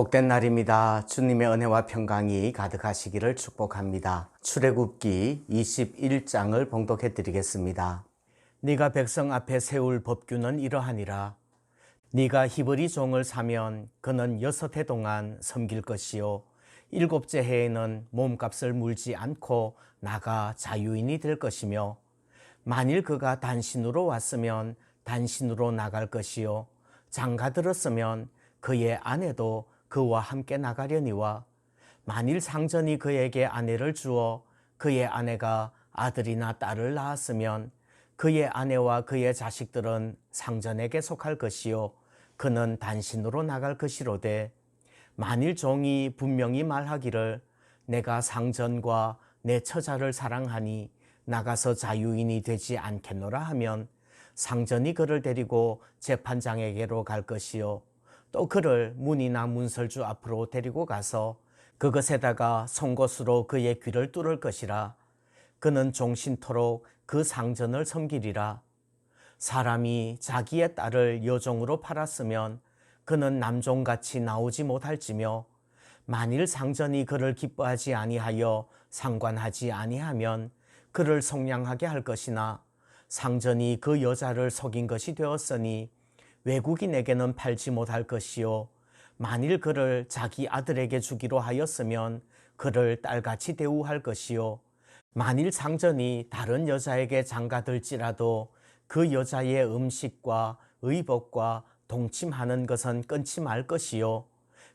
복된 날입니다. 주님의 은혜와 평강이 가득하시기를 축복합니다. 출애굽기 21장을 봉독해 드리겠습니다. 네가 백성 앞에 세울 법규는 이러하니라. 네가 히브리 종을 사면 그는 여섯 해 동안 섬길 것이요 일곱째 해에는 몸값을 물지 않고 나가 자유인이 될 것이며 만일 그가 단신으로 왔으면 단신으로 나갈 것이요 장가 들었으면 그의 아내도 그와 함께 나가려니와 만일 상전이 그에게 아내를 주어 그의 아내가 아들이나 딸을 낳았으면 그의 아내와 그의 자식들은 상전에게 속할 것이요 그는 단신으로 나갈 것이로되 만일 종이 분명히 말하기를 내가 상전과 내 처자를 사랑하니 나가서 자유인이 되지 않겠노라 하면 상전이 그를 데리고 재판장에게로 갈 것이요 또 그를 문이나 문설주 앞으로 데리고 가서 그것에다가 송곳으로 그의 귀를 뚫을 것이라. 그는 종신토록 그 상전을 섬기리라. 사람이 자기의 딸을 여종으로 팔았으면 그는 남종같이 나오지 못할지며 만일 상전이 그를 기뻐하지 아니하여 상관하지 아니하면 그를 속량하게 할 것이나 상전이 그 여자를 속인 것이 되었으니 외국인에게는 팔지 못할 것이요. 만일 그를 자기 아들에게 주기로 하였으면 그를 딸같이 대우할 것이요. 만일 상전이 다른 여자에게 장가들지라도 그 여자의 음식과 의복과 동침하는 것은 끊지 말 것이요.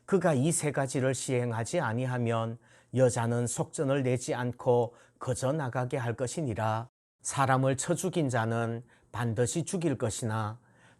그가 이 세 가지를 시행하지 아니하면 여자는 속전을 내지 않고 거저 나가게 할 것이니라. 사람을 쳐 죽인 자는 반드시 죽일 것이나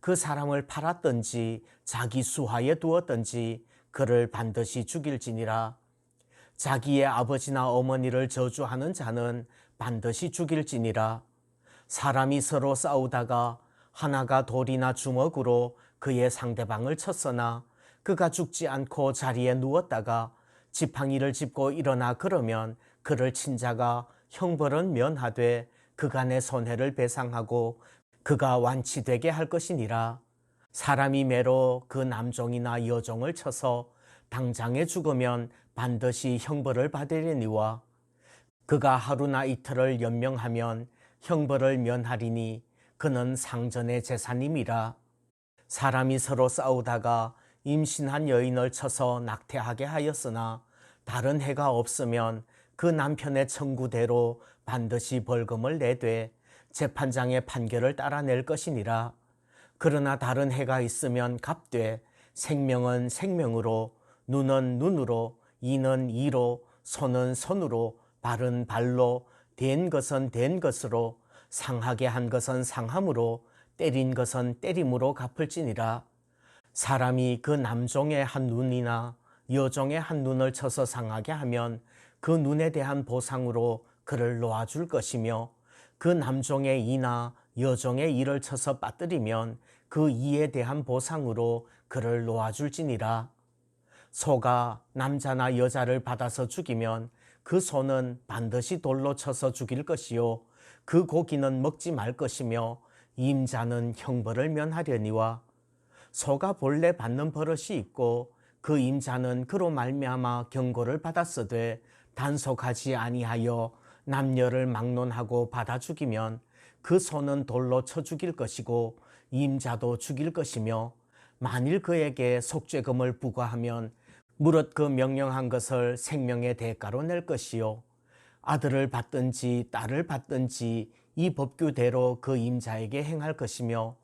그 사람을 팔았든지 자기 수하에 두었든지 그를 반드시 죽일지니라. 자기의 아버지나 어머니를 저주하는 자는 반드시 죽일지니라. 사람이 서로 싸우다가 하나가 돌이나 주먹으로 그의 상대방을 쳤으나 그가 죽지 않고 자리에 누웠다가 지팡이를 짚고 일어나 그러면 그를 친 자가 형벌은 면하되 그간의 손해를 배상하고 그가 완치되게 할 것이니라. 사람이 매로 그 남종이나 여종을 쳐서 당장에 죽으면 반드시 형벌을 받으려니와 그가 하루나 이틀을 연명하면 형벌을 면하리니 그는 상전의 재산임이라. 사람이 서로 싸우다가 임신한 여인을 쳐서 낙태하게 하였으나 다른 해가 없으면 그 남편의 청구대로 반드시 벌금을 내되 재판장의 판결을 따라낼 것이니라. 그러나 다른 해가 있으면 갚되 생명은 생명으로 눈은 눈으로 이는 이로 손은 손으로 발은 발로 된 것은 된 것으로 상하게 한 것은 상함으로 때린 것은 때림으로 갚을지니라. 사람이 그 남종의 한 눈이나 여종의 한 눈을 쳐서 상하게 하면 그 눈에 대한 보상으로 그를 놓아줄 것이며 그 남종의 이나 여종의 이를 쳐서 빠뜨리면 그 이에 대한 보상으로 그를 놓아줄지니라. 소가 남자나 여자를 받아서 죽이면 그 소는 반드시 돌로 쳐서 죽일 것이요. 그 고기는 먹지 말 것이며 임자는 형벌을 면하려니와 소가 본래 받는 버릇이 있고 그 임자는 그로 말미암아 경고를 받았으되 단속하지 아니하여 남녀를 막론하고 받아 죽이면 그 소는 돌로 쳐 죽일 것이고 임자도 죽일 것이며 만일 그에게 속죄금을 부과하면 무릇 그 명령한 것을 생명의 대가로 낼 것이요. 아들을 받든지 딸을 받든지 이 법규대로 그 임자에게 행할 것이며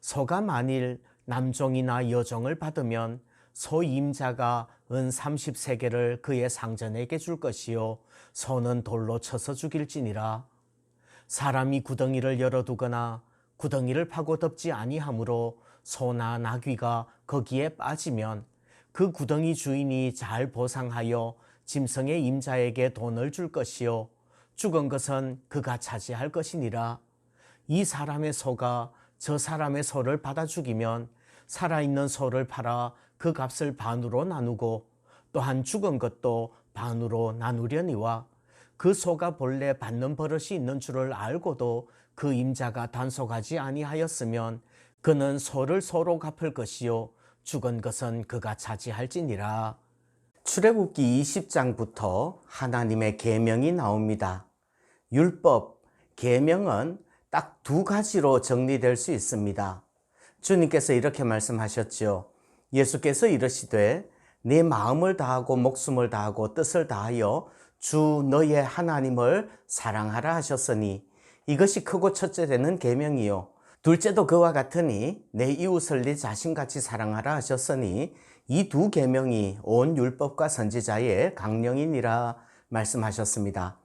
소가 만일 남종이나 여종을 받으면 소 임자가 은 30세계를 그의 상전에게 줄 것이요. 소는 돌로 쳐서 죽일지니라. 사람이 구덩이를 열어두거나 구덩이를 파고 덮지 아니하므로 소나 나귀가 거기에 빠지면 그 구덩이 주인이 잘 보상하여 짐승의 임자에게 돈을 줄 것이요. 죽은 것은 그가 차지할 것이니라. 이 사람의 소가 저 사람의 소를 받아 죽이면 살아있는 소를 팔아 그 값을 반으로 나누고 또한 죽은 것도 반으로 나누려니와 그 소가 본래 받는 버릇이 있는 줄을 알고도 그 임자가 단속하지 아니하였으면 그는 소를 소로 갚을 것이요 죽은 것은 그가 차지할지니라. 출애굽기 20장부터 하나님의 계명이 나옵니다. 율법, 계명은 딱 두 가지로 정리될 수 있습니다. 주님께서 이렇게 말씀하셨죠. 예수께서 이르시되 내 마음을 다하고 목숨을 다하고 뜻을 다하여 주 너의 하나님을 사랑하라 하셨으니 이것이 크고 첫째 되는 계명이요 둘째도 그와 같으니 내 이웃을 네 자신같이 사랑하라 하셨으니 이 두 계명이 온 율법과 선지자의 강령이니라 말씀하셨습니다.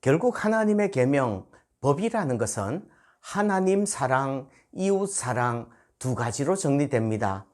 결국 하나님의 계명 법이라는 것은 하나님 사랑, 이웃 사랑 두 가지로 정리됩니다.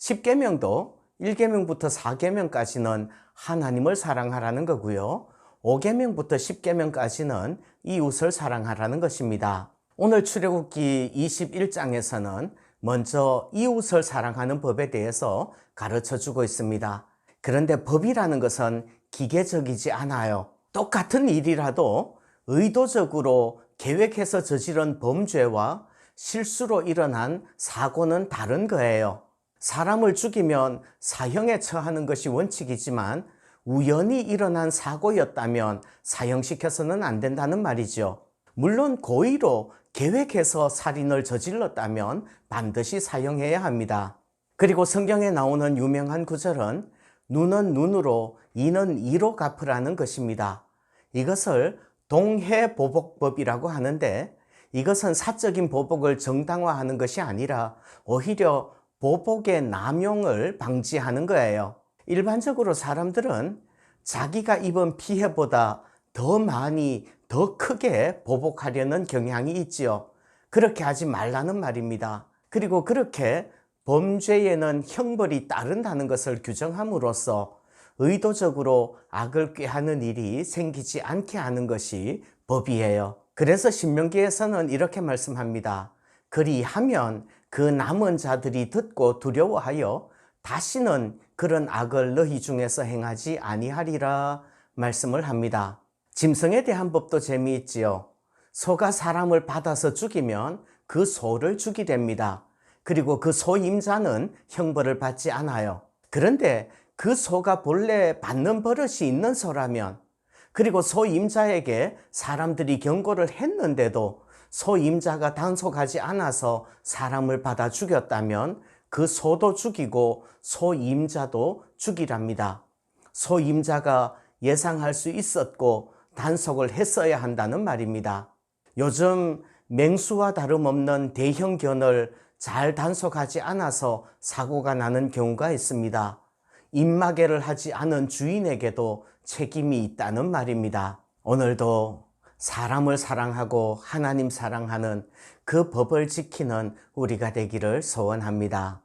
10계명도 1계명부터 4계명까지는 하나님을 사랑하라는 거고요. 5계명부터 10계명까지는 이웃을 사랑하라는 것입니다. 오늘 출애굽기 21장에서는 먼저 이웃을 사랑하는 법에 대해서 가르쳐 주고 있습니다. 그런데 법이라는 것은 기계적이지 않아요. 똑같은 일이라도 의도적으로 계획해서 저지른 범죄와 실수로 일어난 사고는 다른 거예요. 사람을 죽이면 사형에 처하는 것이 원칙이지만 우연히 일어난 사고였다면 사형시켜서는 안 된다는 말이죠. 물론 고의로 계획해서 살인을 저질렀다면 반드시 사형해야 합니다. 그리고 성경에 나오는 유명한 구절은 눈은 눈으로 이는 이로 갚으라는 것입니다. 이것을 동해보복법이라고 하는데 이것은 사적인 보복을 정당화하는 것이 아니라 오히려 보복의 남용을 방지하는 거예요. 일반적으로 사람들은 자기가 입은 피해보다 더 많이, 더 크게 보복하려는 경향이 있지요. 그렇게 하지 말라는 말입니다. 그리고 그렇게 범죄에는 형벌이 따른다는 것을 규정함으로써 의도적으로 악을 꾀하는 일이 생기지 않게 하는 것이 법이에요. 그래서 신명기에서는 이렇게 말씀합니다. 그리하면 그 남은 자들이 듣고 두려워하여 다시는 그런 악을 너희 중에서 행하지 아니하리라 말씀을 합니다. 짐승에 대한 법도 재미있지요. 소가 사람을 받아서 죽이면 그 소를 죽이됩니다. 그리고 그 소임자는 형벌을 받지 않아요. 그런데 그 소가 본래 받는 버릇이 있는 소라면 그리고 소임자에게 사람들이 경고를 했는데도 소임자가 단속하지 않아서 사람을 받아 죽였다면 그 소도 죽이고 소임자도 죽이랍니다. 소임자가 예상할 수 있었고 단속을 했어야 한다는 말입니다. 요즘 맹수와 다름없는 대형견을 잘 단속하지 않아서 사고가 나는 경우가 있습니다. 입마개를 하지 않은 주인에게도 책임이 있다는 말입니다. 오늘도 사람을 사랑하고 하나님 사랑하는 그 법을 지키는 우리가 되기를 소원합니다.